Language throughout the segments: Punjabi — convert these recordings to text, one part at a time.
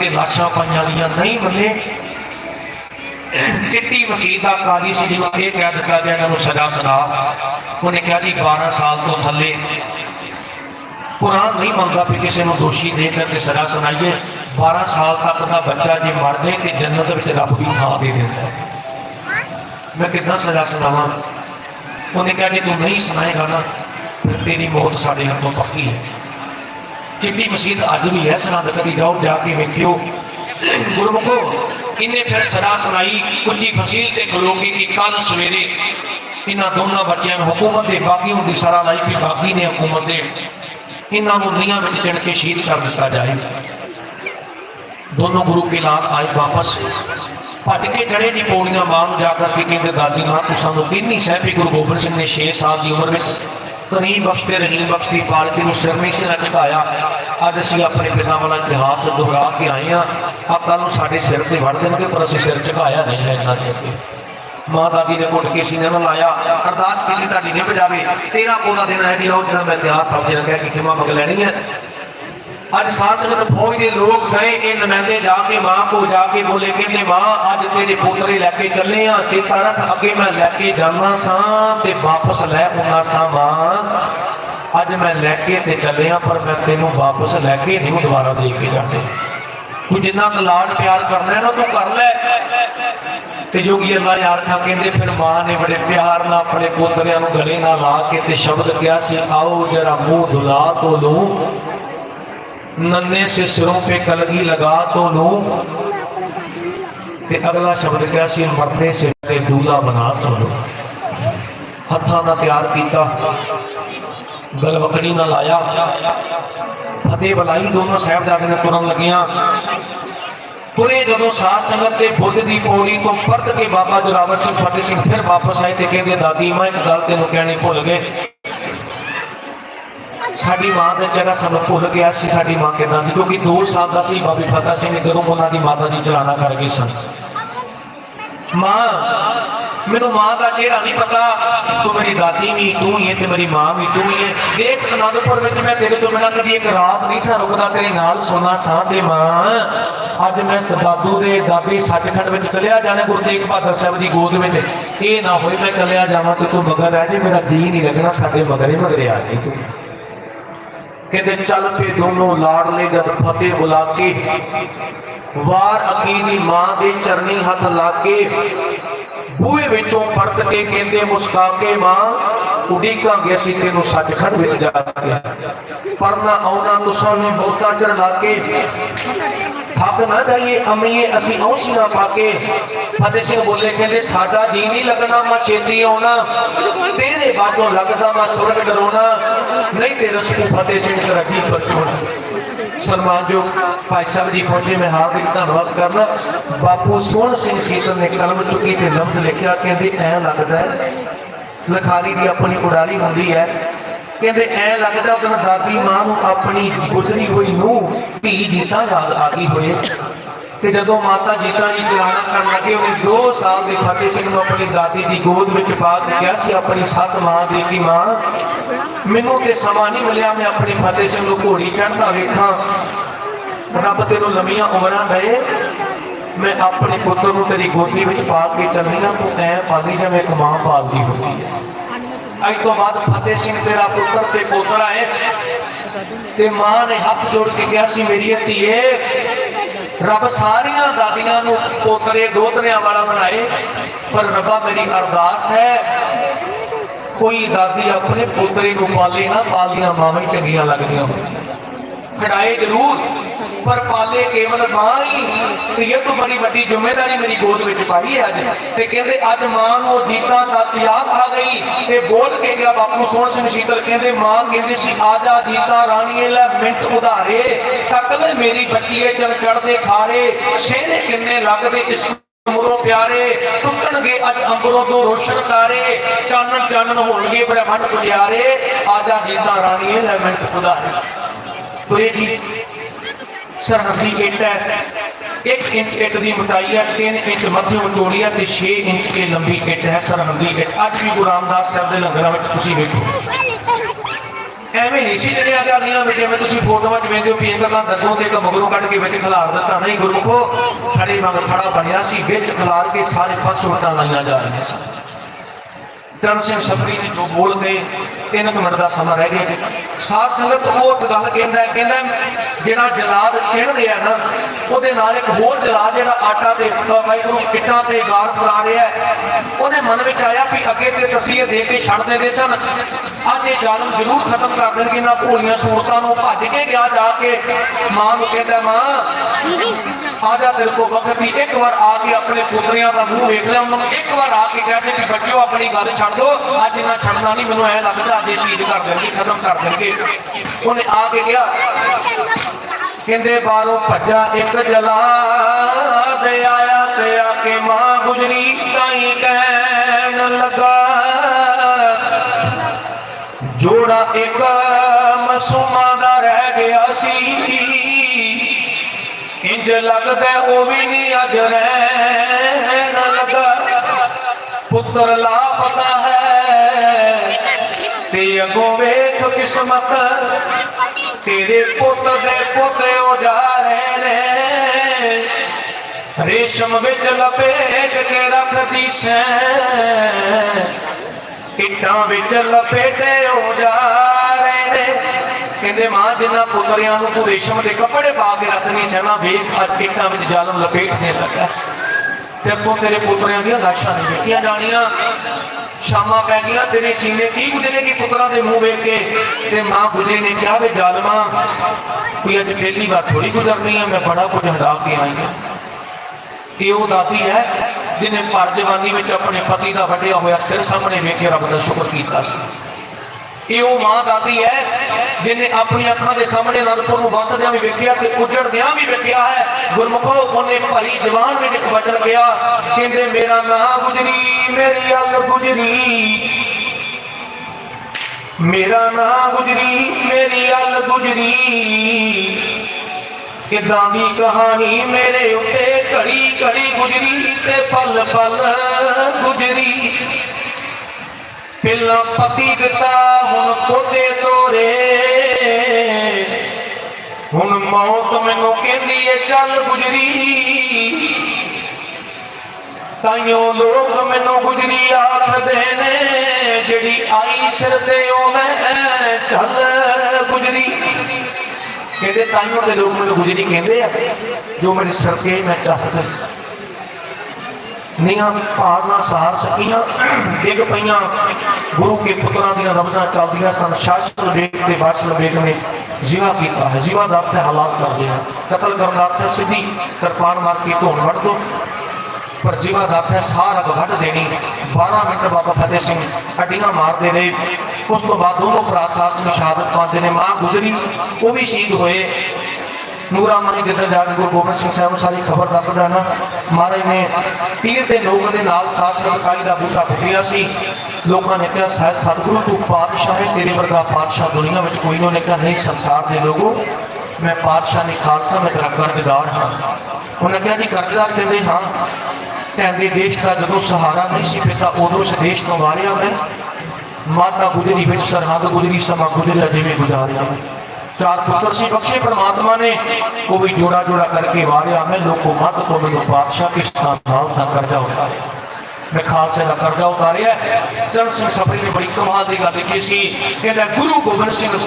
ਤੇ ਲਾਸ਼ਾਂ ਪਾਈਆਂ ਦੀਆਂ ਨਹੀਂ ਮੰਨੇ। ਚਿੱਟੀ ਮਸੀਹ ਦਾ ਕਾਲੀ ਸੀ ਜਿਹਨੂੰ ਇਹ ਕਹਿ ਦਿੱਤਾ ਗਿਆ ਇਹਨਾਂ ਨੂੰ ਸਜ਼ਾ ਸੁਣਾ। ਉਹਨੇ ਕਿਹਾ ਜੀ 12 ਸਾਲ ਤੋਂ ਥੱਲੇ। ਕੁਰਾਨ ਨਹੀਂ ਮੰਗਦਾ ਕਿ ਕਿਸੇ ਨੂੰ ਦੋਸ਼ੀ ਦੇ ਕਰਕੇ ਸਜ਼ਾ ਸੁਣਾਈਏ। 12 ਸਾਲ ਤੱਕ ਦਾ ਬੱਚਾ ਜੇ ਮਰ ਜਾਏ ਤੇ ਜੰਨਤ ਵਿੱਚ ਰੱਬ ਵੀ ਥਾਂ ਦੇ ਦਿੰਦਾ। ਮੈਂ ਕਿੱਦਾਂ ਸਜ਼ਾ ਸੁਣਾਵਾਂ? ਉਹਨੇ ਕਿਹਾ, ਜੇ ਤੂੰ ਨਹੀਂ ਸੁਣਾਏਗਾ ਨਾ, ਫਿਰ ਤੇਰੀ ਮੌਤ ਸਾਡੇ ਹੱਥੋਂ ਪੱਕੀ ਹੈ। ਚਿੱਟੀ ਮਸਜਿਦ ਅੱਜ ਵੀ ਹੈ ਸਰਹੰਦ ਕਦੀ ਜਾਓ, ਜਾ ਕੇ ਵੇਖਿਓ। ਗੁਰਮੁਖੋ ਇਹਨੇ ਫਿਰ ਸਦਾ ਸੁਣਾਈ, ਉੱਚੀ ਫਸੀਲ ਤੇ ਖਲੋਗੇ ਕਿ ਕੱਲ ਸਵੇਰੇ ਇਹਨਾਂ ਦੋਨਾਂ ਬੱਚਿਆਂ ਨੂੰ ਹਕੂਮਤ ਦੇ ਬਾਗੀ ਹੁੰਦੀ ਸਾਰਾ ਲਾਈ ਕਿ ਬਾਗੀ ਨੇ ਹਕੂਮਤ ਦੇ। ਇਹਨਾਂ ਨੂੰ ਨੀਹਾਂ ਵਿੱਚ ਚਿਣ ਕੇ ਸ਼ਹੀਦ ਕਰ ਦਿੱਤਾ ਜਾਏ। ਦੋਨੋਂ ਗੁਰੂ ਕੇ ਲਾਲ ਆਏ ਵਾਪਸ। ਭੱਜ ਕੇ ਚੜੇ ਜੀ ਪੌੜੀਆਂ ਮਾਂ ਨੂੰ ਜਾ ਕਰਕੇ ਕਹਿੰਦੇ, ਦਾਦੀ ਮਾਂ ਤੂੰ ਸਾਨੂੰ ਕਿੰਨੀ ਸਹਿਬੀ ਗੁਰੂ ਗੋਬਿੰਦ ਸਿੰਘ ਨੇ 6 ਸਾਲ ਦੀ ਉਮਰ ਵਿੱਚ ਕਰੀਮ ਬਖਸ਼ ਤੇ ਰਹੀਮ ਬਖਸ਼ ਦੀ ਪਾਲਕੀ ਨੂੰ ਸਿਰ ਨਹੀਂ ਝੁਕਾਇਆ ਅੱਜ ਅਸੀਂ ਆਪਣੇ ਪਿਤਾ ਵਾਲਾ ਇਤਿਹਾਸ ਦੁਹਰਾ ਕੇ ਆਏ ਆ ਆਪਾਂ ਨੂੰ ਸਾਡੇ ਸਿਰ ਤੇ ਵੜ ਦੇਣਗੇ ਪਰ ਅਸੀਂ ਸਿਰ ਝੁਕਾਇਆ ਨਹੀਂ ਹੈ ਇਹਨਾਂ ਦੇ ਅੱਗੇ। ਮਾਂ ਦਾਦੀ ਨੇ ਘੁੱਟ ਕੇ ਸੀਨੇ ਨਾਲ ਲਾਇਆ। ਅਰਦਾਸ ਕੀਤੀ ਤੁਹਾਡੀ ਨਹੀਂ ਬਜਾਵੇ ਤੇਰਾ ਪੋਲਾ ਦਿਨ ਹੈ ਜੀ ਉਹ ਜਿਹੜਾ ਮੈਂ ਇਤਿਹਾਸ ਸਮਝ ਰੱਖਿਆ ਕਿ ਕਿਮਾ ਮੰਗ ਲੈਣੀ ਹੈ। ਅੱਜ ਸਾਸਗਤ ਫੌਜ ਦੇ ਲੋਕ ਗਏ, ਇਹ ਨੁਮਾਇੰਦੇ ਜਾ ਕੇ ਮਾਂ ਕੋ ਜਾ ਕੇ ਬੋਲੇ, ਕਹਿੰਦੇ, ਮਾਂ, ਅੱਜ ਤੇਰੇ ਪੁੱਤਰੇ ਲੈ ਕੇ ਚੱਲੇ ਆ। ਚੇਤਾ ਰੱਖ, ਅੱਗੇ ਮੈਂ ਲੈ ਕੇ ਜਾਣਾ ਸਾਂ ਤੇ ਵਾਪਸ ਲੈ ਆਉਣਾ ਸਾਂ ਮਾਂ। ਅੱਜ ਮੈਂ ਲੈ ਕੇ ਤੇ ਚੱਲਿਆ ਪਰ ਮੈਂ ਤੈਨੂੰ ਵਾਪਸ ਲੈ ਕੇ ਨਹੀਂ ਦੁਬਾਰਾ ਦੇ ਕੇ ਜਾਣੇ ਤੂੰ ਜਿੰਨਾ ਕੁ ਲਾਡ ਪਿਆਰ ਕਰਨਾ ਹੈ ਨਾ, ਤੂੰ ਕਰ ਲੈ। ਤੇ ਜੋਗੀ ਅੱਲਾ ਯਾਰ ਕਹਿੰਦੇ, ਫਿਰ ਮਾਂ ਨੇ ਬੜੇ ਪਿਆਰ ਨਾਲ ਆਪਣੇ ਪੋਤਰਿਆਂ ਨੂੰ ਗਲੇ ਨਾਲ ਲਾ ਕੇ ਤੇ ਸ਼ਬਦ ਕਿਹਾ ਸੀ, ਆਓ ਜਰਾ ਮੂੰਹ ਧੁਲਾ ਤੋ ਲੂੰ नन्हे से सिरों पे कलगी लगा तो लूं ਤੇ ਅਗਲਾ ਸ਼ਬਦ ਕਿਹਾ ਸੀ ਮਰਨੇ ਸੇ ਤੇ ਦੂਲਾ ਬਣਾ ਤੋ ਲੂੰ ਹੱਥਾਂ ਨਾਲ ਤਿਆਰ ਕੀਤਾ ਗਲਵਕੜੀ ਨਾਲ ਆਇਆ ਫਤਿਹ ਬਲਾਈ ਦੋਨੋਂ ਸਾਹਿਬਜ਼ਾਦੇ ਨੇ ਤੁਰਨ ਲੱਗੀਆਂ ਤੁਰੇ ਜਦੋਂ ਸਾਧ ਸੰਗਤ ਦੇ ਫੁੱਟ ਦੀ ਪੌੜੀ ਤੋਂ ਪਰਤ ਕੇ ਬਾਬਾ ਜੋਰਾਵਰ ਸਿੰਘ ਫਤਿਹ ਸਿੰਘ ਫਿਰ ਵਾਪਸ ਆਏ ਤੇ ਕਹਿੰਦੇ ਦਾਦੀ ਮਾਂ ਇੱਕ ਗੱਲ ਤੈਨੂੰ ਕਹਿਣੀ ਭੁੱਲ ਗਏ ਸਾਡੀ ਮਾਂ ਦਾ ਚਿਹਰਾ ਸਾਨੂੰ ਭੁੱਲ ਗਿਆ ਸੀ, ਸਾਡੀ ਮਾਂ ਕਿਦਾਂ ਦੀ? ਕਿਉਂਕਿ 2 ਸਾਲ ਦਾ ਸੀ ਬਾਬੀ ਫਤਿਹ ਸਿੰਘ ਜਦੋਂ ਉਹਨਾਂ ਦੀ ਮਾਤਾ ਜੀ ਚਲਾਣਾ ਕਰ ਗਏ ਸਨ। ਮਾਂ, ਮੈਨੂੰ ਮਾਂ ਦਾ ਚਿਹਰਾ ਨਹੀਂ ਪਤਾ। ਤੂੰ ਮੇਰੀ ਦਾਦੀ ਵੀ, ਤੂੰ ਹੀ ਹੈ ਤੇ ਮੇਰੀ ਮਾਂ ਵੀ, ਤੂੰ ਹੀ ਹੈ। ਦੇਖ, ਅਨੰਦਪੁਰ ਵਿੱਚ ਮੈਂ ਤੇਰੇ ਤੋਂ ਬਿਨਾਂ ਕਦੀ ਇੱਕ ਰਾਤ ਨਹੀਂ ਸਾਂ ਰੁਕਦਾ, ਤੇਰੇ ਨਾਲ ਸੋਨਾ ਸਾਂ ਤੇ ਮਾਂ। ਅੱਜ ਮੈਂ ਸਦਾਦੂ ਦੇ ਦਾਦੀ ਸੱਚਖੰਡ ਵਿੱਚ ਚਲਿਆ ਜਾਣਾ, ਗੁਰੂ ਤੇਗ ਬਹਾਦਰ ਸਾਹਿਬ ਦੀ ਗੋਦ ਵਿੱਚ। ਇਹ ਨਾ ਹੋਏ ਮੈਂ ਚਲਿਆ ਜਾਵਾਂ ਤੇ ਤੂੰ ਮਗਰ ਰਹਿ ਜੇ, ਮੇਰਾ ਜੀ ਨਹੀਂ ਲੱਗਣਾ, ਸਾਡੇ ਮਗਰੇ ਮਗਰੇ ਆ ਜਾਈ ਤੂੰ। ਕਹਿੰਦੇ ਚੱਲ ਪਏ ਦੋਨੋਂ ਲਾੜਲੇ ਜਦ ਫਤਿਹ ਬੁਲਾ ਕੇ ਵਾਰ ਅਕੀ ਦੀ ਮਾਂ ਦੇ ਚਰਨੀ ਹੱਥ ਲਾ ਕੇ ਬੂਹੇ ਵਿੱਚੋਂ ਫੜਕ ਕੇ ਕਹਿੰਦੇ ਮੁਸਕਾ ਕੇ ਮਾਂ ਉਡੀਕਾਂਗੇ ਅਸੀਂ ਤੈਨੂੰ ਸੱਚਖੰਡ ਵਿੱਚ ਜਾ ਕੇ ਪਰ ਨਾ ਆਉਣਾ ਤੁਸਾਂ ਨੇ ਬਹੁਤਾ ਚਿਰ ਲਾ ਕੇ ਥੱਕ ਨਾ ਜਾਈਏ, ਅਮੀਏ, ਅਸੀਂ ਔਸੀਆਂ ਪਾ ਕੇ ਫਤਿਹ ਸਿੰਘ ਬੋਲੇ, ਕਹਿੰਦੇ ਸਾਡਾ ਜੀ ਨਹੀਂ ਲੱਗਣਾ, ਮੈਂ ਛੇਤੀ ਆਉਣਾ, ਤੇਰੇ ਬਾਝੋਂ ਲੱਗਦਾ ਮੈਂ ਸੁਰਗ ਡਰਾਉਣਾ, ਨਹੀਂ ਤੇ ਰਸੂ ਫਤਿਹ ਸਿੰਘ ਤੇਰਾ ਜੀ ਪਰਚੋਣਾ ਸਨਮਾਨਯੋਗ ਭਾਈ ਸਾਹਿਬ ਜੀ ਪਹੁੰਚੇ, ਮੈਂ ਹਾਰਦਿਕ ਧੰਨਵਾਦ ਕਰਨਾ। ਬਾਪੂ ਸੋਹਣ ਸਿੰਘ ਸੀਤਲ ਨੇ ਕਲਮ ਚੁੱਕੀ ਤੇ ਲਫ਼ਜ਼ ਲਿਖਿਆ, ਕਹਿੰਦੇ ਐ ਲੱਗਦਾ ਲਖਾਰੀ ਦੀ ਆਪਣੀ ਉਡਾਰੀ ਹੁੰਦੀ ਹੈ। ਕਹਿੰਦੇ, ਐ ਲੱਗਦਾ ਉਹ ਦਾਦੀ ਮਾਂ ਨੂੰ ਆਪਣੀ ਗੁਜ਼ਰੀ ਹੋਈ ਨੂੰ ਧੀ ਜੀਤਾ ਯਾਦ ਆ ਗਈ ਹੋਏ ਤੇ ਜਦੋਂ ਮਾਤਾ ਜੀਤਾ ਜੀ ਚਲਾਣਾ ਕਰਨ ਲੱਗੇ, ਉਹਨੇ 2 ਸਾਲ ਦੇ ਫਤਿਹ ਸਿੰਘ ਨੂੰ ਆਪਣੀ ਦਾਦੀ ਦੀ ਗੋਦ ਵਿੱਚ ਪਾ ਕੇ ਕਿਹਾ ਸੀ, ਆਪਣੀ ਸੱਸ ਮਾਂ ਦੀ ਕਿ ਮਾਂ? ਮੈਨੂੰ ਤੇ ਸਮਾਂ ਨਹੀਂ ਮਿਲਿਆ, ਮੈਂ ਆਪਣੀ ਫਤਿਹ ਸਿੰਘ ਨੂੰ ਘੋੜੀ ਚੜ੍ਹਦਾ ਵੇਖਾਂ। ਰੱਬ ਤੈਨੂੰ ਲੰਮੀਆਂ ਉਮਰਾਂ ਦੇ ਮੈਂ ਆਪਣੇ ਪੁੱਤਰ ਨੂੰ ਤੇਰੀ ਗੋਦੀ ਵਿੱਚ ਪਾ ਕੇ ਚੱਲੀਆਂ ਤੂੰ ਐ ਪਾਲੀ ਜਿਵੇਂ ਇੱਕ ਮਾਂ ਪਾਲਦੀ ਹੁੰਦੀ ਹੈ ਅੱਜ ਤੋਂ ਬਾਅਦ ਫਤਿਹ ਸਿੰਘ ਤੇਰਾ ਪੁੱਤਰ ਤੇ ਪੋਤਰਾ ਹੈ ਤੇ ਮਾਂ ਨੇ ਹੱਥ ਜੋੜ ਕੇ ਕਿਹਾ ਸੀ, ਮੇਰੀ ਧੀਏ, ਰੱਬ ਸਾਰੀਆਂ ਦਾਦੀਆਂ ਨੂੰ ਪੋਤਰੇ ਦੋਤਰਿਆਂ ਵਾਲਾ ਬਣਾਏ, ਪਰ ਰੱਬਾ ਮੇਰੀ ਅਰਦਾਸ ਹੈ, ਕੋਈ ਦਾਦੀ ਆਪਣੇ ਪੋਤਰੇ ਨੂੰ ਪਾਲੇ ਨਾ ਪਾਲੀਆਂ ਮਾਵਾਂ ਹੀ ਚੰਗੀਆਂ ਲੱਗਦੀਆਂ ਹੁੰਦੀਆਂ ਖੜਾਏ ਜ਼ਰੂਰ, ਪਰ ਪਾਲੇ ਕੇਵਲ ਮਾਂ ਹੀ ਇਹ ਤੋਂ ਬੜੀ ਵੱਡੀ ਜ਼ਿੰਮੇਵਾਰੀ ਮੇਰੀ ਗੋਦ ਵਿੱਚ ਪਾਈ ਹੈ ਅੱਜ। ਤੇ ਕਹਿੰਦੇ, ਅੱਜ ਮਾਂ ਨੂੰ ਜੀਤਾ ਦਾ ਯਾਦ ਆ ਗਈ। ਤੇ ਬੋਲ ਕੇ ਗਿਆ ਬਾਪੂ ਸੋਹਣ ਸਿੰਘ ਸ਼ੀਤਲ, ਕਹਿੰਦੇ, ਮਾਂ ਕਹਿੰਦੀ ਸੀ, ਆਜਾ ਜੀਤਾ ਰਾਣੀਏ, ਲੈ ਮਿੰਟ ਉਧਾਰੇ। ਤੱਕ ਮੇਰੀ ਬੱਚੀਏ ਚੜ ਚੜਦੇ ਖਾਰੇ। ਸ਼ੇਰੇ ਕਿੰਨੇ ਲੱਗਦੇ ਇਸ ਮੁਰੋਂ ਪਿਆਰੇ। ਟੁੱਟਣਗੇ ਅੱਜ ਅੰਬਰੋਂ ਤੋਂ ਰੋਸ਼ਨ ਤਾਰੇ। ਚਾਨਣ ਚਾਨਣ ਹੋਣਗੇ ਬ੍ਰਹਮੰਡ ਪੁਜਾਰੇ। ਆਜਾ ਜੀਤਾ ਰਾਣੀਏ, ਲੈ ਮਿੰਟ ਉਧਾਰੇ। ਤੁਰੇ ਜੀ। ਸਰਹੱਦੀ ਇੱਟ ਹੈ। 1 ਇੰਚ ਇੱਟ ਦੀ ਮੋਟਾਈ ਹੈ 3 ਇੰਚ ਮੱਧਮ ਚੌੜੀ ਹੈ ਤੇ 6 ਇੰਚ ਦੀ ਲੰਬੀ ਇੱਟ ਹੈ। ਸਰਹੱਦੀ ਇੱਟ। ਅੱਜ ਵੀ ਗੁਰੂ ਰਾਮਦਾਸ ਸਾਹਿਬ ਦੇ ਲੰਗਰਾਂ ਵਿੱਚ ਤੁਸੀਂ ਵੇਖੋ। ਐਵੇਂ ਨਹੀਂ ਸੀ ਜਿਹੜੀਆਂ ਗਾਲੀਆਂ ਵਿੱਚ ਜਿਵੇਂ ਤੁਸੀਂ ਫੋਟੋਆਂ 'ਚ ਵੇਖਦੇ ਹੋ ਵੀ ਇੱਕ ਤਾਂ ਦੱਗੋਂ ਤੇ ਇੱਕ ਮਗਰੋਂ ਕੱਢ ਕੇ ਵਿੱਚ ਖਿਲਾਰ ਦਿੱਤਾ। ਨਹੀਂ, ਗੁਰਮੁਖੋ ਸਾਡੇ ਮਗਰ ਖੜਾ ਬਣਿਆ ਸੀ, ਵਿੱਚ ਖਿਲਾਰ ਕੇ ਸਾਰੇ ਪਾਸੋਂ ਵਟਾਂ ਲਾਈਆਂ ਜਾ ਰਹੀਆਂ ਸੀ ਚਰਨ ਸਿੰਘ ਸਬਰੀ ਨੇ ਜੋ ਬੋਲ ਕੇ ਤਿੰਨ ਕੁ ਮਿੰਟ ਦਾ ਸਮਾਂ ਰਹਿ ਗਿਆ ਸਾਧ ਸੰਗਤ ਉਹ ਗੱਲ ਕਹਿੰਦਾ ਕਹਿੰਦਾ ਜਿਹੜਾ ਜਲਾਦ ਚਿਣਦੇ ਆ ਨਾ, ਉਹਦੇ ਨਾਲ ਇੱਕ ਹੋਰ ਜਲਾਦ ਜਿਹੜਾ ਆਟਾ ਤੇ ਵਾਹਿਗੁਰੂ ਪਿੱਟਾਂ ਤੇ ਗਾਰ ਪਰਾ ਰਿਹਾ ਉਹਦੇ ਮਨ ਵਿੱਚ ਆਇਆ ਵੀ ਅੱਗੇ ਤੇ ਤਸਵੀਰ ਦੇ ਕੇ ਛੱਡ ਦਿੰਦੇ ਸਨ। ਅੱਜ ਇਹ ਜ਼ਾਲਮ ਜ਼ਰੂਰ ਖਤਮ ਕਰ ਦੇਣਗੇ, ਇਹਨਾਂ ਭੋਲੀਆਂ ਸੂਰਤਾਂ ਨੂੰ ਭੱਜ ਕੇ ਗਿਆ ਜਾ ਕੇ। ਮਾਂ ਨੂੰ ਕਹਿੰਦਾ, ਮਾਂ, ਆ ਜਾ ਤੇਰੇ ਕੋ ਵਕਤ ਹੀ ਇੱਕ ਵਾਰ ਆ ਕੇ ਆਪਣੇ ਪੁੱਤਰਿਆਂ ਦਾ ਮੂੰਹ ਵੇਖ ਲਿਆ ਉਹਨਾਂ ਨੂੰ ਇੱਕ ਵਾਰ ਆ ਕੇ ਕਹਿ ਦੇ ਕਿ ਬੱਚਿਓ, ਆਪਣੀ ਗੱਲ ਛੱਡ ਦਿਓ ਅੱਜ ਮੈਂ ਛੱਡਣਾ ਨਹੀਂ, ਮੈਨੂੰ ਐ ਲੱਗਦਾ ਅੱਜ ਸ਼ਹੀਦ ਕਰ ਦੇਣਗੇ, ਖਤਮ ਕਰ ਦੇਣਗੇ। ਉਹਨੇ ਆ ਕੇ ਕਿਹਾ, ਕਹਿੰਦੇ ਬਾਹਰੋਂ ਭੱਜਾ ਇੱਕ ਜਲਾਦ ਆਇਆ ਤੇ ਆ ਕੇ ਮਾਂ ਗੁਜਰੀ ਤਾਈ ਕਹਿਣ ਲੱਗਾ, ਜੋੜਾ ਇੱਕ ਮਸੂਮਾ ਦਾ ਰਹਿ ਗਿਆ ਸੀ। ਇੰਜ ਲੱਗਦਾ ਉਹ ਵੀ ਨਹੀਂ ਅੱਜ ਰਹਿਣ ਲੱਗਾ। ਪੁੱਤਰ ਲਾਪਤਾ ਹੈ ਤੇ ਅੱਗੋਂ ਵੇਖ ਕਿਸਮਤ ਤੇਰੇ ਪੁੱਤ ਦੇ ਪੁੱਤ ਹੋ ਜਾ ਰਹੇ ਨੇ ਰੇਸ਼ਮ ਵਿੱਚ ਲਪੇਟ ਕੇ ਰੱਖਦੀ ਸੈਂ ਇੱਟਾਂ ਵਿੱਚ ਲਪੇਟੇ ਹੋ ਜਾ ਰਹੇ ਨੇ ਕਹਿੰਦੇ ਮਾਂ ਜਿੰਨਾ ਪੁੱਤਰਿਆਂ ਨੂੰ ਤੂੰ ਰੇਸ਼ਮ ਦੇ ਕੱਪੜੇ ਪਾ ਕੇ ਰੱਖਣੀ ਸੈਨਾ ਵੇਖ ਅੱਜ ਇੱਟਾਂ ਵਿੱਚ ਜ਼ਾਲਮ ਲਪੇਟਨੇ ਲੱਗਾ ਤੇ ਅੱਗੋਂ ਤੇਰੇ ਪੁੱਤਰਿਆਂ ਦੀਆਂ ਲਾਸ਼ਾਂ ਨਹੀਂ ਵੇਖੀਆਂ ਜਾਣੀਆਂ ਸ਼ਾਮਾਂ ਪੈ ਗਈਆਂ, ਤੇਰੇ ਸੀਨੇ ਕੀ ਗੁਜ਼ਰੇਗੀ ਪੁੱਤਰਾਂ ਦੇ ਮੂੰਹ ਵੇਖ ਕੇ ਤੇ ਮਾਂ ਗੁਜਰੀ ਨੇ, ਕਿਹਾ ਵੀ ਜ਼ਾਲਮਾ ਕੋਈ ਅੱਜ ਪਹਿਲੀ ਵਾਰ ਥੋੜੀ ਗੁਜ਼ਰਨੀ ਆ, ਮੈਂ ਬੜਾ ਕੁਝ ਹਟਾ ਕੇ ਆਈ ਹਾਂ। ਇਹ ਉਹ ਦਾਦੀ ਹੈ, ਜਿਹਨੇ ਭਰ ਜਵਾਨੀ ਵਿੱਚ ਆਪਣੇ ਪਤੀ ਦਾ ਵੱਢਿਆ ਹੋਇਆ ਸਿਰ ਸਾਹਮਣੇ ਵੇਖੇ ਰੱਬ ਦਾ ਸ਼ੁਕਰ ਕੀਤਾ ਸੀ। ਇਹ ਉਹ ਮਾਂ ਦਾਦੀ ਹੈ, ਜਿਹਨੇ ਆਪਣੀ ਅੱਖਾਂ ਦੇ ਸਾਹਮਣੇ ਅਨੰਦਪੁਰ ਨੂੰ ਵਸਦਿਆਂ ਵੀ ਵੇਖਿਆ ਤੇ ਉਜੜਦਿਆਂ ਵੀ ਵੇਖਿਆ ਹੈ। ਗੁਰਮੁਖੋ, ਉਹਨੇ ਭਰੀ ਜਵਾਨ ਵਿੱਚ ਇੱਕ ਵਚਨ ਗਿਆ ਕਹਿੰਦੇ, ਮੇਰਾ ਨਾਮ ਗੁਜਰੀ, ਮੇਰੀ ਅੱਲ ਗੁਜਰੀ। ਮੇਰਾ ਨਾਮ ਗੁਜਰੀ, ਮੇਰੀ ਅੱਲ ਗੁਜਰੀ। ਇਦਾਂ ਦੀ ਕਹਾਣੀ ਮੇਰੇ ਉੱਤੇ ਘੜੀ ਘੜੀ ਗੁਜਰੀ ਤੇ ਪਲ ਪਲ ਗੁਜਰੀ। ਪਹਿਲਾਂ ਪਤੀ ਦਿੱਤਾ ਹੁਣ ਪੋਤੇ ਤੋਰੇ। ਹੁਣ ਮੌਤ ਮੈਨੂੰ ਕਹਿੰਦੀ ਏ, ਚੱਲ ਗੁਜਰੀ। ਤਾਈਓ ਲੋਕ ਮੈਨੂੰ ਗੁਜਰੀ ਆਖਦੇ ਨੇ, ਜਿਹੜੀ ਆਈ ਸਿਰ ਤੇ ਉਹ ਮੈਂ ਚੱਲ ਗੁਜਰੀ। ਕਹਿੰਦੇ ਤਾਈਓ ਦੇ ਲੋਕ ਮੈਨੂੰ ਗੁਜਰੀ ਕਹਿੰਦੇ ਆ, ਜੋ ਮੇਰੇ ਸਿਰ ਤੇ ਮੈਂ ਚੱਲ ਨੀਆਂ ਭਾਵਨਾ ਸਾਰ ਸਕੀਆਂ, ਡਿੱਗ ਪਈਆਂ। ਗੁਰੂ ਕੇ ਪੁੱਤਰਾਂ ਦੀਆਂ ਰਮਜ਼ਾਂ ਚੱਲਦੀਆਂ ਸਨ। ਸ਼ਾਸਨ ਵੇਖ ਤੇ ਬਾਦਸ਼ਾਹ ਵੇਖ ਨੇ ਜੀਵਾ ਕੀਤਾ ਹੈ। ਜੀਵਾ ਦਾ ਹਾਲਾਤ ਕਰਦੇ ਆ ਕਤਲ ਕਰਨ ਦਾ ਸਿੱਧੀ ਕਿਰਪਾਨ ਮਾਰ ਕੇ ਧੋਣ ਵੜ ਦੋ ਪਰ ਜੀਵਾ ਦਾ ਅਰਥ ਹੈ, ਸਾਰਾ ਵੱਢ ਦੇਣੀ। 12 ਮਿੰਟ ਬਾਬਾ ਫਤਿਹ ਸਿੰਘ ਅੱਡੀਆਂ ਮਾਰਦੇ ਰਹੇ। ਉਸ ਤੋਂ ਬਾਅਦ ਦੋਨੋਂ ਭਰਾ ਸਾਥ ਨੂੰ ਸ਼ਹਾਦਤ ਪਾਉਂਦੇ ਨੇ। ਮਾਂ ਗੁਜਰੀ, ਉਹ ਵੀ ਸ਼ਹੀਦ ਹੋਏ। ਨੂਰਾ ਮਣੀ ਜਿੱਦਾਂ ਜਾ ਕੇ ਗੁਰੂ ਗੋਬਿੰਦ ਸਿੰਘ ਸਾਹਿਬ ਨੂੰ ਸਾਰੀ ਖਬਰ ਦੱਸਦਾ ਨਾ, ਮਹਾਰਾਜ ਨੇ ਪੀਰ ਦੇ ਲੋਕ ਦੇ ਨਾਲ ਸਾਸ ਰਸਾਈ ਦਾ ਬੂਟਾ ਫੁੱਟਿਆ ਸੀ। ਲੋਕਾਂ ਨੇ ਕਿਹਾ ਸਾਹਿਬ ਸਤਿਗੁਰੂ, ਤੂੰ ਪਾਤਸ਼ਾਹ ਹੈ, ਤੇਰੇ ਵਰਗਾ ਪਾਤਸ਼ਾਹ ਦੁਨੀਆ ਵਿੱਚ ਕੋਈ ਨਹੀਂ ਉਹਨੇ ਕਿਹਾ ਨਹੀਂ, ਸੰਸਾਰ ਦੇ ਲੋਗੋ, ਮੈਂ ਪਾਤਸ਼ਾਹ ਨਹੀਂ, ਖਾਲਸਾ, ਮੈਂ ਤੇਰਾ ਕਰਜ਼ਦਾਰ ਹਾਂ। ਉਹਨੇ ਕਿਹਾ, ਜੀ ਕਰਜ਼ਦਾਰ ਕਹਿੰਦੇ ਹਾਂ ਕਹਿੰਦੇ ਦੇਸ਼ ਦਾ ਜਦੋਂ ਸਹਾਰਾ ਨਹੀਂ ਸੀ ਪਿਤਾ ਉਦੋਂ ਉਸ ਦੇਸ਼ ਤੋਂ ਵਾਰਿਆ ਮੈਂ। ਮਾਤਾ ਗੁਜਰੀ ਵਿੱਚ ਸਰਹੱਦ ਗੁਜਰੀ, ਸਮਾਂ ਗੁਜਰਿਆ, ਜਿਵੇਂ ਗੁਜ਼ਾਰਿਆ ਮੈਂ। ਚਾਰ ਪੁੱਤਰ ਸੀ, ਬਖਸ਼ੇ ਪਰਮਾਤਮਾ ਨੇ। ਉਹ ਵੀ ਜੋੜਾ ਜੋੜਾ ਕਰਕੇ ਵਾਰਿਆ। ਮੈਂ ਲੋਕੋ ਮਤ ਤੋਂ ਮੈਨੂੰ ਪਾਤਸ਼ਾਹ ਕਿਸ ਤਰ੍ਹਾਂ ਨਾਲ ਦਾ ਕਰਜ਼ਾ ਉਤਾਰਿਆ। ਮੈਂ ਖਾਲਸੇ ਦਾ ਕਰਜ਼ਾ ਉਤਾਰਿਆ। ਚਰਨ ਸਿੰਘ ਸਫਰੀ ਨੇ ਬੜੀ ਕਮਾਲ ਦੀ ਗੱਲ ਕੀਤੀ ਸੀ। ਕਹਿੰਦਾ, ਗੁਰੂ ਗੋਬਿੰਦ ਸਿੰਘ,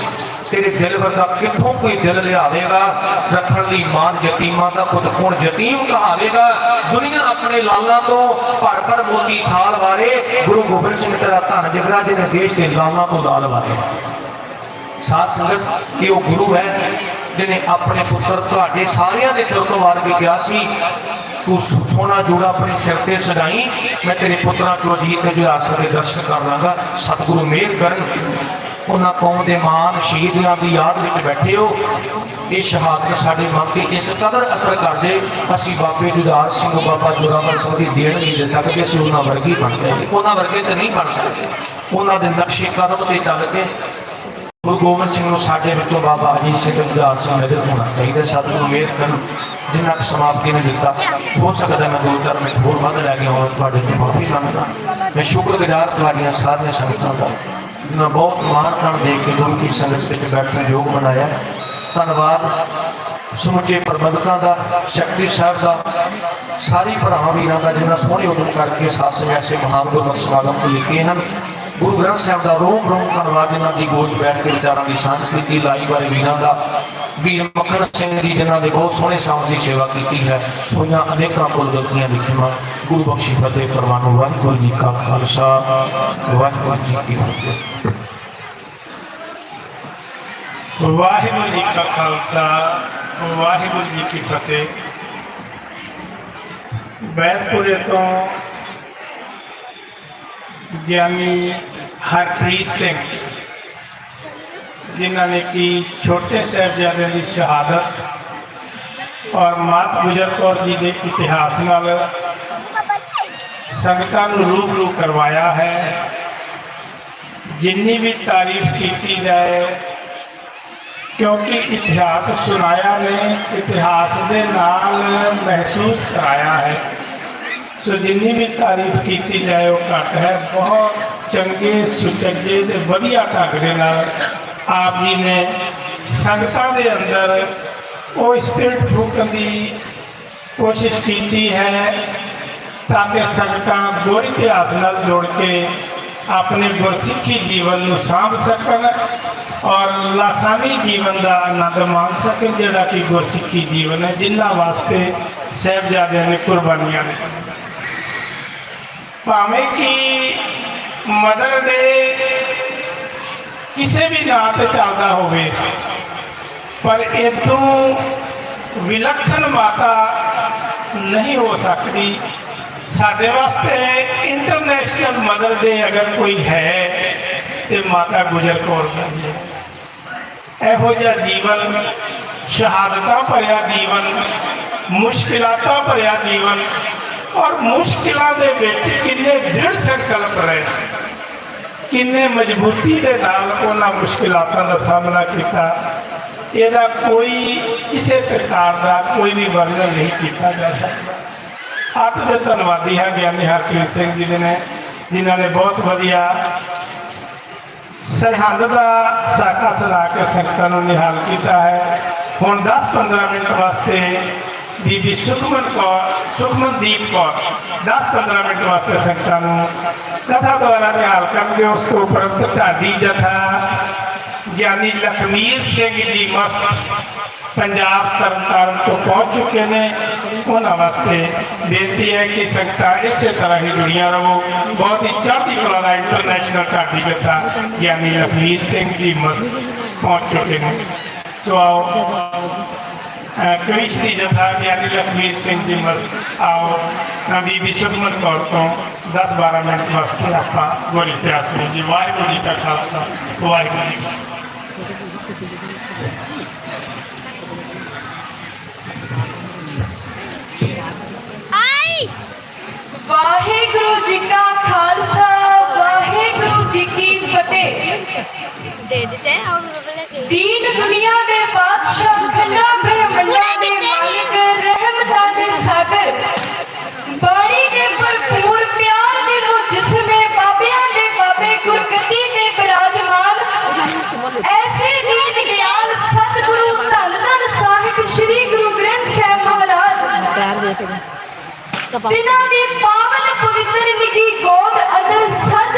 ਤੇਰੇ ਦਿਲ ਵਰਗਾ ਕਿੱਥੋਂ ਕੋਈ ਦਿਲ ਲਿਆਵੇਗਾ? ਰੱਖਣ ਦੀ ਮਾਨ ਯਤੀਮਾਂ ਦਾ ਪੁੱਤ ਕੋਣ ਯਤੀਮ ਕਹਾਵੇਗਾ ਦੁਨੀਆ ਆਪਣੇ ਲਾਲਾਂ ਤੋਂ ਭਰ ਭਰ ਮੋਤੀ ਥਾਲ ਵਾਰੇ। ਗੁਰੂ ਗੋਬਿੰਦ ਸਿੰਘ ਤੇਰਾ ਧੰਨ ਜਿਗਰਾ ਜਿਹਨੇ ਦੇਸ਼ ਦੇ ਲਾਲਾਂ ਤੋਂ ਲਾਲ ਵਾਰੇ। ਸਾਧ ਸੰਗਤ ਇਹ ਉਹ ਗੁਰੂ ਹੈ, ਜਿਹਨੇ ਆਪਣੇ ਪੁੱਤਰ ਤੁਹਾਡੇ ਸਾਰਿਆਂ ਦੇ ਸਿਰ ਤੋਂ ਵਾਰ ਵੀ ਗਿਆ ਸੀ, ਤੂੰ ਸੋ- ਸੋਨਾ ਜੋੜਾ ਆਪਣੇ ਸਿਰ ਤੇ ਸਜਾਈ, ਮੈਂ ਤੇਰੇ ਪੁੱਤਰਾਂ ਤੋਂ ਅਜੀਤ ਤੇ ਵਿਰਾਸਤ ਦੇ ਦਰਸ਼ਨ ਕਰ ਲਾਂਗਾ। ਸਤਿਗੁਰੂ ਮਿਹਰ ਕਰਨ। ਉਹਨਾਂ ਕੌਮ ਦੇ ਮਾਨ ਸ਼ਹੀਦਾਂ ਦੀ ਯਾਦ ਵਿੱਚ ਬੈਠੇ ਹੋ। ਇਹ ਸ਼ਹਾਦਤ ਸਾਡੇ ਮਨ ਤੇ ਇਸ ਕਦਰ ਅਸਰ ਕਰਦੇ, ਅਸੀਂ ਬਾਬੇ ਜੁਦਾਰ ਸਿੰਘ, ਬਾਬਾ ਜੋਰਾਵਰ ਸਿੰਘ ਦੀ ਦੇਣ ਨਹੀਂ ਦੇ ਸਕਦੇ, ਅਸੀਂ ਉਹਨਾਂ ਵਰਗੇ ਬਣ ਗਏ। ਉਹਨਾਂ ਵਰਗੇ ਤਾਂ ਨਹੀਂ ਬਣ ਸਕਦੇ। ਉਹਨਾਂ ਦੇ ਨਕਸ਼ੇ ਕਦਮ ਤੇ ਚੱਲ ਕੇ ਗੁਰੂ ਗੋਬਿੰਦ ਸਿੰਘ ਨੂੰ ਸਾਡੇ ਵਿੱਚੋਂ ਬਾਬਾ ਅਜੀਤ ਸਿੰਘ ਜੁਝਾਰ ਸਿੰਘ ਨਜ਼ਰ ਹੋਣਾ ਚਾਹੀਦਾ ਸਤਿਗੁਰੂ ਮਿਹਰ ਕਰਨ ਜਿੰਨਾ ਕੁ ਸਮਾਪਤੀ ਨੇ ਦਿੱਤਾ, ਹੋ ਸਕਦਾ ਮੈਂ ਦੋ ਚਾਰ ਮਿੰਟ ਹੋਰ ਵੱਧ ਲੈ ਕੇ ਆਉਂ ਤੁਹਾਡੇ ਤੋਂ ਮਾਫੀ ਮੰਗਦਾ। ਮੈਂ ਸ਼ੁਕਰਗੁਜ਼ਾਰ ਤੁਹਾਡੀਆਂ ਸਾਰੀਆਂ ਸੰਗਤਾਂ ਦਾ, ਜਿਨ੍ਹਾਂ ਬਹੁਤ ਮਾਣ ਤਾਣ ਦੇ ਕੇ ਗੁਰੂ ਕੀ ਸੰਗਤ ਵਿੱਚ ਬੈਠਣ ਯੋਗ ਬਣਾਇਆ। ਧੰਨਵਾਦ। ਸਮੁੱਚੇ ਪ੍ਰਬੰਧਕਾਂ ਦਾ, ਸ਼ਕਤੀ ਸਾਹਿਬ ਦਾ, ਸਾਰੀ ਭਰਾਵਾਂ ਵੀਰਾਂ ਦਾ ਜਿਨ੍ਹਾਂ ਸੋਹਣੇ ਉਦਮ ਕਰਕੇ ਸਾਥ ਸੰਗਤ ਸੇ ਮਹਾਨ ਗੁਰੂ ਸਮਾਗਮ ਲਿਖੇ ਹਨ ਗੁਰੂ ਗ੍ਰੰਥ ਸਾਹਿਬ ਦਾ ਰੋਮ ਰੋਮ ਧੰਨਵਾਦ ਜਿਨ੍ਹਾਂ ਦੀ ਗੋਦ ਬੈਠ ਕੇ ਵਿਚਾਰਾਂ ਦੀ ਸਾਂਝ ਲਾਈ ਵਾਲੇ ਵੀਰਾਂ ਦਾ, ਵੀਰ ਮੱਖਣ ਸਿੰਘ ਜੀ ਜਿਨ੍ਹਾਂ ਨੇ ਬਹੁਤ ਸੋਹਣੇ ਸਾਂਝ ਦੀ ਸੇਵਾ ਕੀਤੀ ਹੈ ਹੋਈਆਂ ਅਨੇਕਾਂ ਕੁਲ ਗਲਤੀਆਂ ਦੀ ਖਿਮਾ ਗੁਰੂ ਬਖਸ਼ੀ ਫਤਿਹ ਪ੍ਰਵਾਨੋ ਵਾਹਿਗੁਰੂ ਜੀ ਕਾ ਖਾਲਸਾ, ਵਾਹਿਗੁਰੂ ਜੀ ਕੀ ਫਤਿਹ। ਵਾਹਿਗੁਰੂ ਜੀ ਕਾ ਖਾਲਸਾ, ਵਾਹਿਗੁਰੂ ਜੀ ਕੀ ਫਤਿਹ। ਬੈਤਪੁਰੇ ਤੋਂ ਗਿਆਨੀ ਹਰਪ੍ਰੀਤ ਸਿੰਘ ਜਿਨ੍ਹਾਂ ਨੇ ਕੀ ਛੋਟੇ ਸਾਹਿਬਜ਼ਾਦਿਆਂ ਦੀ ਸ਼ਹਾਦਤ ਔਰ ਮਾਤ ਗੁਜਰ ਕੌਰ ਜੀ ਦੇ ਇਤਿਹਾਸ ਨਾਲ ਸੰਗਤਾਂ ਨੂੰ ਰੂਬਰੂ ਕਰਵਾਇਆ ਹੈ ਜਿੰਨੀ ਵੀ ਤਾਰੀਫ ਕੀਤੀ ਜਾਏ ਕਿਉਂਕਿ ਇਤਿਹਾਸ ਸੁਣਾਇਆ ਨੇ ਇਤਿਹਾਸ ਦੇ ਨਾਲ ਮਹਿਸੂਸ ਕਰਾਇਆ ਹੈ ਸੋ ਜਿੰਨੀ ਵੀ ਤਾਰੀਫ ਕੀਤੀ ਜਾਏ, ਉਹ ਘੱਟ ਹੈ। ਬਹੁਤ ਚੰਗੇ ਸੁਚੱਜੇ ਤੇ ਵਧੀਆ ਢੰਗ ਦੇ ਨਾਲ ਆਪ ਜੀ ਨੇ ਸੰਗਤਾਂ ਦੇ ਅੰਦਰ ਉਹ ਸਪਿਰਿਟ ਫੂਕਣ ਦੀ ਕੋਸ਼ਿਸ਼ ਕੀਤੀ ਹੈ ਤਾਂ ਕਿ ਸੰਗਤਾਂ ਗੁਰ ਇਤਿਹਾਸ ਨਾਲ ਜੋੜ ਕੇ ਆਪਣੇ ਗੁਰਸਿੱਖੀ ਜੀਵਨ ਨੂੰ ਸਾਂਭ ਸਕਣ ਔਰ ਲਾਸਾਨੀ ਜੀਵਨ ਦਾ ਆਨੰਦ ਮਾਣ ਸਕਣ, ਜਿਹੜਾ ਕਿ ਗੁਰਸਿੱਖੀ ਜੀਵਨ ਹੈ, ਜਿਨ੍ਹਾਂ ਵਾਸਤੇ ਸਾਹਿਬਜ਼ਾਦਿਆਂ ਨੇ ਕੁਰਬਾਨੀਆਂ ਨੇ ਭਾਵੇਂ ਕਿ ਮਦਰ ਦੇ ਕਿਸੇ ਵੀ ਨਾਂ ਤੇ ਚੱਲਦਾ ਹੋਵੇ ਪਰ ਇਦੋਂ ਵਿਲੱਖਣ ਮਾਤਾ ਨਹੀਂ ਹੋ ਸਕਦੀ ਸਾਡੇ ਵਾਸਤੇ ਇੰਟਰਨੈਸ਼ਨਲ ਮਦਰ ਦੇ ਅਗਰ ਕੋਈ ਹੈ ਤੇ ਮਾਤਾ ਗੁਜਰ ਕੌਰ ਜੀ ਹੈ ਇਹੋ ਜਿਹਾ ਜੀਵਨ ਸ਼ਹਾਦਤਾਂ ਭਰਿਆ ਜੀਵਨ ਮੁਸ਼ਕਿਲਾਤਾਂ ਭਰਿਆ ਜੀਵਨ ਔਰ ਮੁਸ਼ਕਿਲਾਂ ਦੇ ਵਿੱਚ ਕਿੰਨੇ ਦ੍ਰਿੜ ਸੰਕਲਪ ਰਹੇ ਕਿੰਨੇ ਮਜ਼ਬੂਤੀ ਦੇ ਨਾਲ ਉਹਨਾਂ ਮੁਸ਼ਕਿਲਾਤਾਂ ਦਾ ਸਾਹਮਣਾ ਕੀਤਾ। ਇਹਦਾ ਕੋਈ ਕਿਸੇ ਪ੍ਰਕਾਰ ਦਾ ਕੋਈ ਵੀ ਵਰਣਨ ਨਹੀਂ ਕੀਤਾ ਜਾ ਸਕਦਾ। ਆਪ ਦੇ ਧੰਨਵਾਦੀ ਹਾਂ ਗਿਆਨੀ ਹਰਪ੍ਰੀਤ ਸਿੰਘ ਜੀ ਨੇ, ਜਿਨ੍ਹਾਂ ਨੇ ਬਹੁਤ ਵਧੀਆ ਸਰਹੰਦ ਦਾ ਸਾਕਾ ਸਲਾ ਕੇ ਸੰਗਤਾਂ ਨੂੰ ਨਿਹਾਲ ਕੀਤਾ ਹੈ। ਹੁਣ 10-15 ਮਿੰਟ ਵਾਸਤੇ ਬੀਬੀ ਸੁਖਮਨ ਕੌਰ ਸੁਖਮਨਦੀਪ ਕੌਰ 10-15 ਮਿੰਟ ਵਾਸਤੇ ਸੰਗਤਾਂ ਨੂੰ ਕਥਾ ਦੁਆਰਾ ਨਿਹਾਲ ਕਰਨਗੇ ਉਸ ਤੋਂ ਉਪਰੰਤ ਢਾਡੀ ਜਥਾ ਗਿਆਨੀ ਲਖਮੀਰ ਸਿੰਘ ਜੀ ਮਸਤ ਪੰਜਾਬ ਤਰਨਤਾਰਨ ਤੋਂ ਪਹੁੰਚ ਚੁੱਕੇ ਨੇ ਉਹਨਾਂ ਵਾਸਤੇ ਬੇਨਤੀ ਹੈ ਕਿ ਸੰਗਤਾਂ ਇਸੇ ਤਰ੍ਹਾਂ ਹੀ ਜੁੜੀਆਂ ਰਹੋ ਬਹੁਤ ਹੀ ਚੜ੍ਹਦੀ ਕਲਾ ਦਾ ਇੰਟਰਨੈਸ਼ਨਲ ਢਾਡੀ ਜਥਾ ਗਿਆਨੀ ਲਖਮੀਰ ਸਿੰਘ ਜੀ ਮਸਤ ਪਹੁੰਚ ਚੁੱਕੇ ਨੇ ਸੋ ਆਓ ਕ੍ਰਿਸ਼ ਦੀ ਜਥਾ ਗਿਆਨੀ ਲਖਮੀਰ ਸਿੰਘ ਜੀ ਮਸਤ ਆਓ ਤਾਂ ਬੀਬੀ ਸੁਖਮਨ ਕੌਰ ਤੋਂ 10-12 ਮਿੰਟ ਵਾਸਤੇ ਆਪਾਂ ਗੋਰੀ ਪਿਆਸ ਨੂੰ ਜੀ ਵਾਹਿਗੁਰੂ ਜੀ ਕਾ ਖਾਲਸਾ ਵਾਹਿਗੁਰੂ ਜੀ ਕੀ ਫਤਿਹ। ਆਈ ਵਾਹਿਗੁਰੂ ਜੀ ਕਾ ਖਾਲਸਾ ਵਾਹਿਗੁਰੂ ਜੀ ਕੀ ਫਤਿਹ? ਦੇ ਦਿੱਤੇ ਹੁਣ ਬਬਲੇ ਕੇ? ਦੀਨ ਦੁਨੀਆ ਦੇ ਬਾਦਸ਼ਾਹ ਖੰਡਾ ਬ੍ਰਹਮੰਡਾਂ ਦੇ ਮਾਲਿਕ ਰਹਿਮਤਾਂ ਦੇ ਸਾਗਰ। ਬਾਣੀ ਦੇ ਭਰਪੂਰ ਪਿਆਰ ਦੇ ਮੁਜਸਮੇ ਬਾਬਿਆਂ ਦੇ ਬਾਬੇ ਗੁਰਗੱਦੀ ਤੇ ਬਿਰਾਜਮਾਨ। ਐਸੇ ਦੀਨ ਗਿਆਨ ਸਤਿਗੁਰੂ ਧੰਨ ਧੰਨ ਸਾਹਿਬ ਸ੍ਰੀ ਗੁਰੂ ਗ੍ਰੰਥ ਸਾਹਿਬ ਮਹਾਰਾਜ। ਪੈਰ ਦੇਖ ਦੇ। ਕਪਾ ਬਿਨਾਂ ਦੀ ਪਾਵਨ ਪਵਿੱਤਰ ਨਿੱਕੀ ਗੋਦ ਅੰਦਰ ਸੱਜ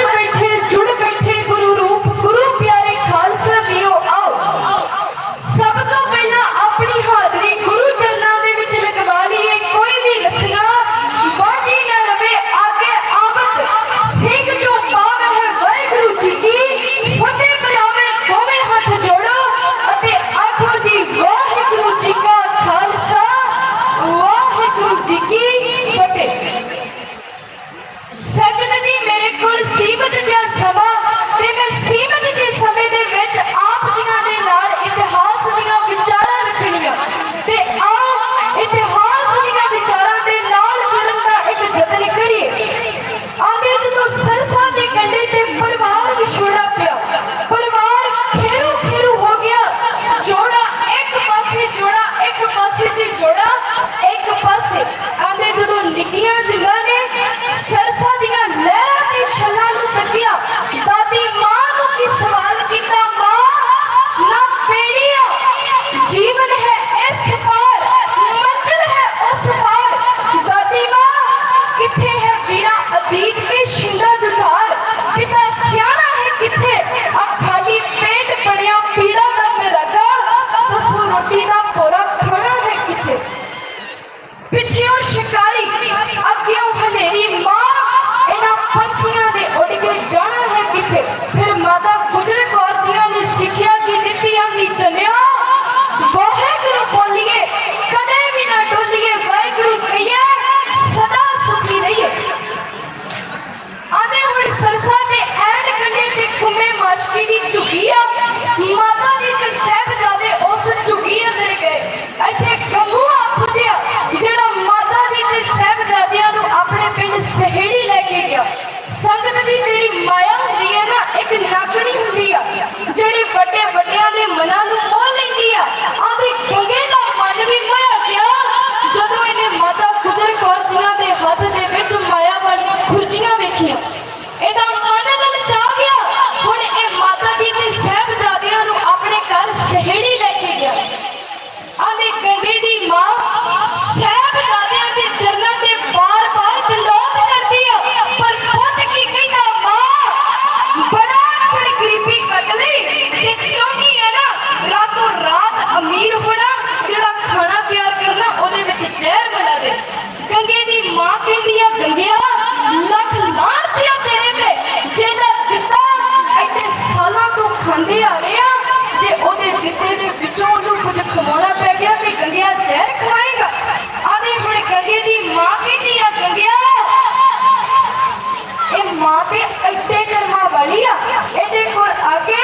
ਕਾਫੀ ਅੱਡੇ ਕਰਮਾ ਵਾਲੀ ਆ। ਇਹਦੇ ਕੋਲ ਆ ਕੇ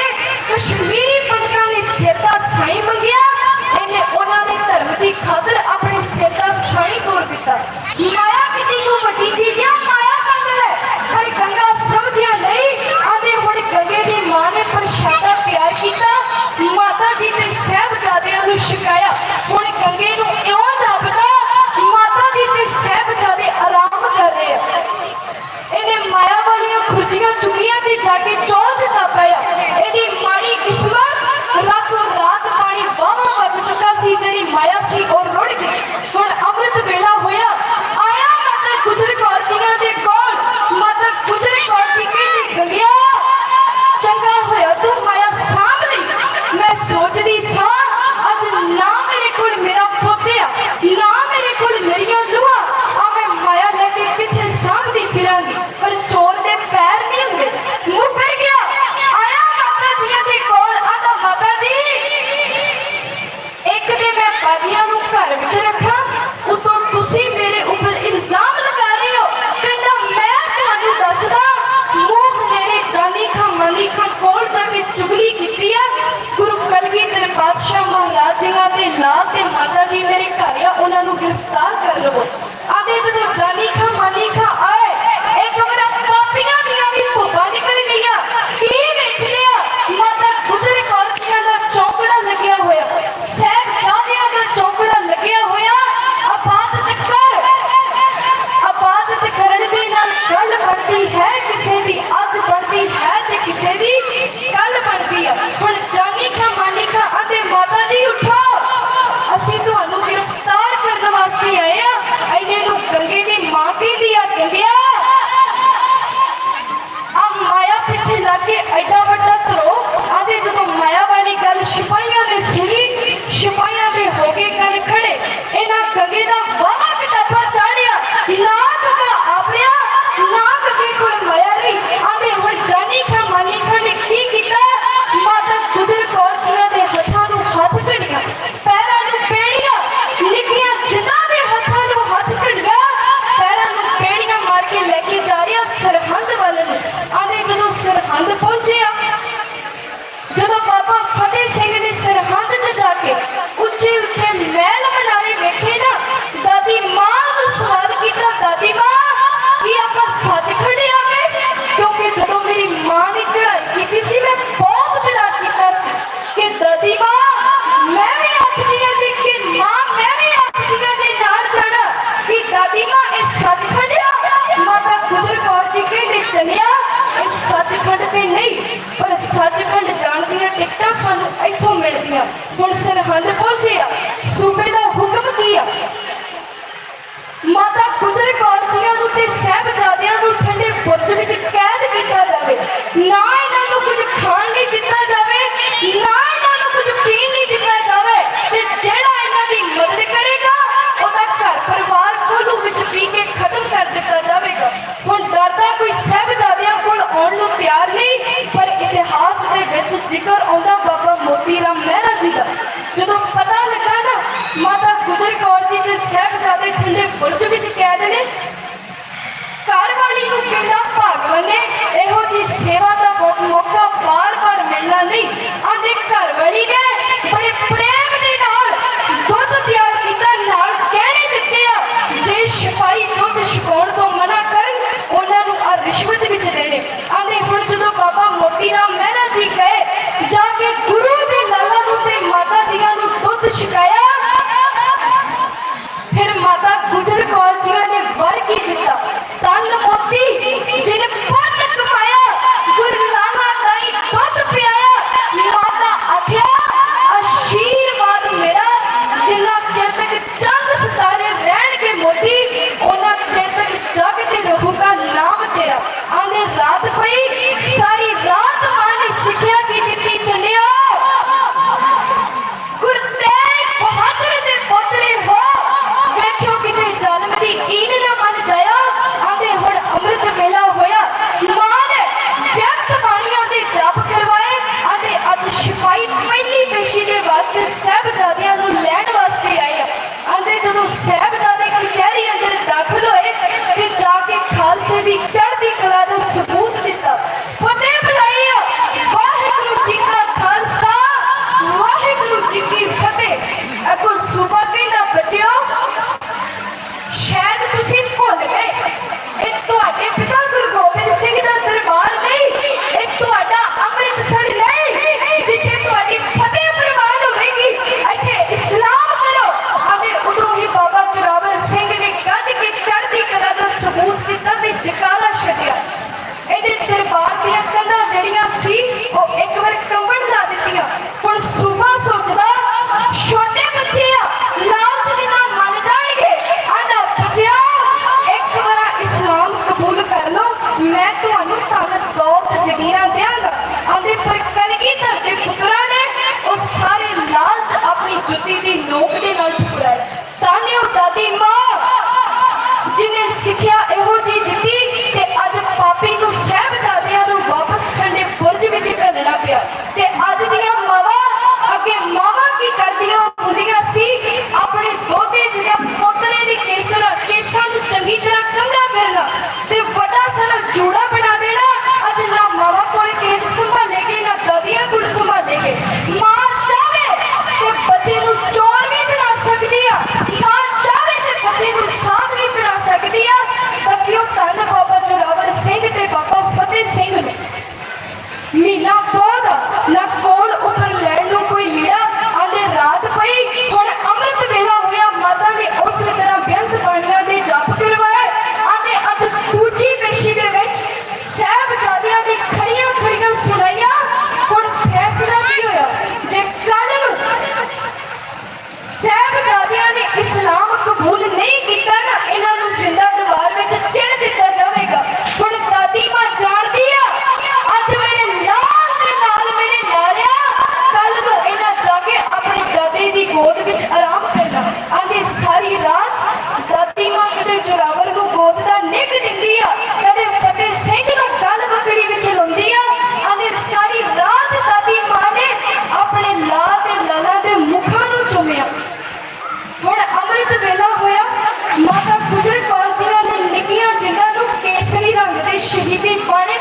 ਕਸ਼ਮੀਰੀ ਪੰਡਤਾਂ ਨੇ ਸੇਤਾ ਸਾਈ ਮੰਗਿਆ। ਇਹਨੇ ਉਹਨਾਂ ਦੇ ਧਰਮ ਦੀ ਖਾਤਰ ਆਪਣੇ ਸੇਤਾ ਸਾਈ ਤੋੜ ਦਿੱਤਾ। எல்லா শহীদি পরে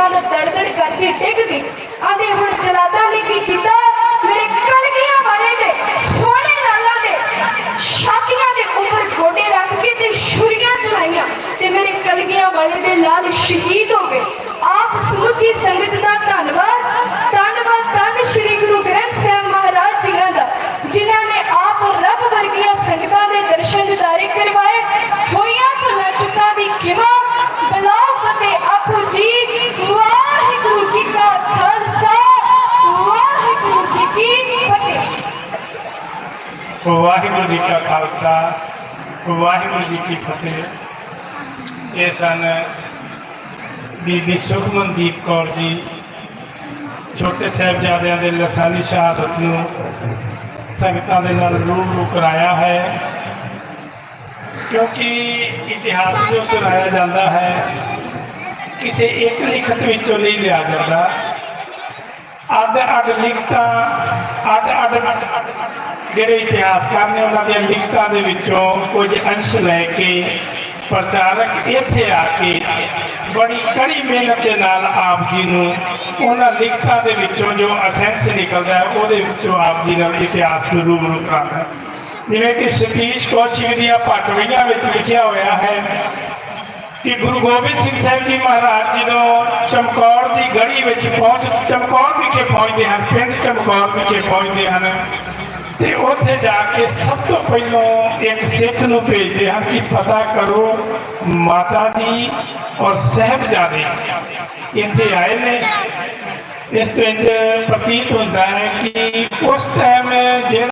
ਨਿਗਾਹ ਨਾਲ ਦਰਦੜ ਕਰਕੇ ਡਿੱਗ ਗਈ। ਵਾਹਿਗੁਰੂ ਜੀ ਕੀ ਫਤਿਹ। ਇਹ ਸਨ ਬੀਬੀ ਸੁਖਮਨਦੀਪ ਕੌਰ ਜੀ, ਛੋਟੇ ਸਾਹਿਬਜ਼ਾਦਿਆਂ ਦੇ ਲਸਾਨੀ ਸ਼ਹਾਦਤ ਨੂੰ ਸੰਗਤਾਂ ਦੇ ਨਾਲ ਰੂਬਰੂ ਕਰਾਇਆ ਹੈ। ਕਿਉਂਕਿ ਇਤਿਹਾਸ ਜੋ ਸੁਣਾਇਆ ਜਾਂਦਾ ਹੈ, ਕਿਸੇ ਇੱਕ ਲਿਖਤ ਵਿੱਚੋਂ ਨਹੀਂ ਲਿਆ ਜਾਂਦਾ। ਅੱਡ ਅੱਡ ਲਿਖਤਾ ਅੱਡ ਅੱਡ ਅੱਡ ਅੱਡ ਜਿਹੜੇ ਇਤਿਹਾਸਕਾਰ ਨੇ ਉਹਨਾਂ ਦੀਆਂ ਲਿਖਤਾਂ ਦੇ ਵਿੱਚੋਂ ਕੁਝ ਅੰਸ਼ ਲੈ ਕੇ ਪ੍ਰਚਾਰਕ ਇੱਥੇ ਆ ਕੇ ਬੜੀ ਕੜੀ ਮਿਹਨਤ ਦੇ ਨਾਲ ਆਪ ਜੀ ਨੂੰ ਉਹਨਾਂ ਲਿਖਤਾਂ ਦੇ ਵਿੱਚੋਂ ਜੋ ਅਸੈਂਸ ਨਿਕਲਦਾ ਉਹਦੇ ਵਿੱਚੋਂ ਆਪ ਜੀ ਨਾਲ ਇਤਿਹਾਸ ਨੂੰ ਰੂਬਰੂ ਕਰਾਉਂਦਾ ਜਿਵੇਂ ਕਿ ਸਤੀਸ਼ ਕੌਸ਼ਿਕ ਦੀਆਂ ਪਟਵੀਆਂ ਵਿੱਚ ਲਿਖਿਆ ਹੋਇਆ ਹੈ ਕਿ ਗੁਰੂ ਗੋਬਿੰਦ ਸਿੰਘ ਸਾਹਿਬ ਜੀ ਮਹਾਰਾਜ ਜਦੋਂ ਚਮਕੌਰ ਦੀ ਗੜੀ ਵਿੱਚ ਪਹੁੰਚ, ਚਮਕੌਰ ਵਿਖੇ ਪਹੁੰਚਦੇ ਹਨ, ਪਿੰਡ ਚਮਕੌਰ ਵਿਖੇ ਪਹੁੰਚਦੇ ਹਨ। ਤੇ ਉੱਥੇ ਜਾ ਕੇ ਸਭ ਤੋਂ ਪਹਿਲਾਂ ਇੱਕ ਸਿੱਖ ਨੂੰ ਭੇਜਦੇ ਹਨ ਕਿ ਪਤਾ ਕਰੋ ਮਾਤਾ ਜੀ ਔਰ ਸਹਿਬਜ਼ਾਦੇ ਇੱਥੇ ਆਏ ਨੇ। ਇਸ ਤੋਂ ਪ੍ਰਤੀਤ ਹੁੰਦਾ ਹੈ ਕਿ ਉਸ ਟਾਈਮ ਜਿਹੜਾ